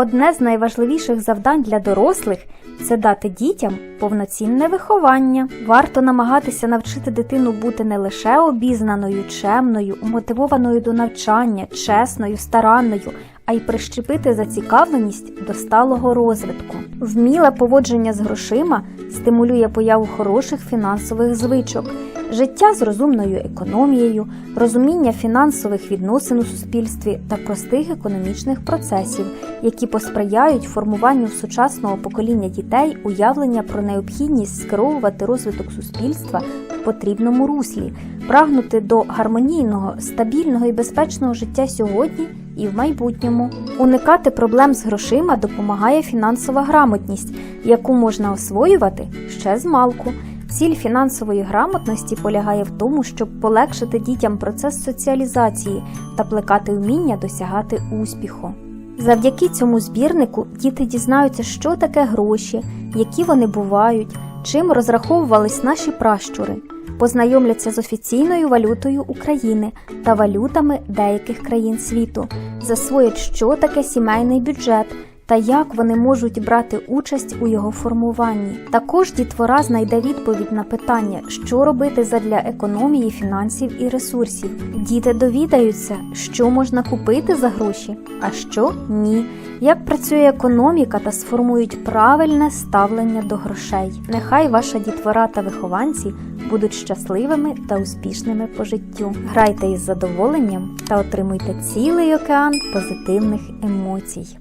Одне з найважливіших завдань для дорослих це дати дітям повноцінне виховання. Варто намагатися навчити дитину бути не лише обізнаною, чемною, мотивованою до навчання, чесною, старанною, а й прищепити зацікавленість до сталого розвитку. Вміле поводження з грошима стимулює появу хороших фінансових звичок, життя з розумною економією, розуміння фінансових відносин у суспільстві та простих економічних процесів, які посприяють формуванню сучасного покоління дітей уявлення про необхідність скеровувати розвиток суспільства в потрібному руслі, прагнути до гармонійного, стабільного і безпечного життя сьогодні і в майбутньому. Уникати проблем з грошима допомагає фінансова грамотність, яку можна освоювати ще з малку. Ціль фінансової грамотності полягає в тому, щоб полегшити дітям процес соціалізації та плекати вміння досягати успіху. Завдяки цьому збірнику діти дізнаються, що таке гроші, які вони бувають, чим розраховувались наші пращури, познайомляться з офіційною валютою України та валютами деяких країн світу, засвоять, що таке сімейний бюджет та як вони можуть брати участь у його формуванні. Також дітвора знайде відповідь на питання, що робити задля економії фінансів і ресурсів. Діти довідаються, що можна купити за гроші, а що ні. Як працює економіка та сформують правильне ставлення до грошей. Нехай ваша дітвора та вихованці будуть щасливими та успішними по життю. Грайте із задоволенням та отримуйте цілий океан позитивних емоцій.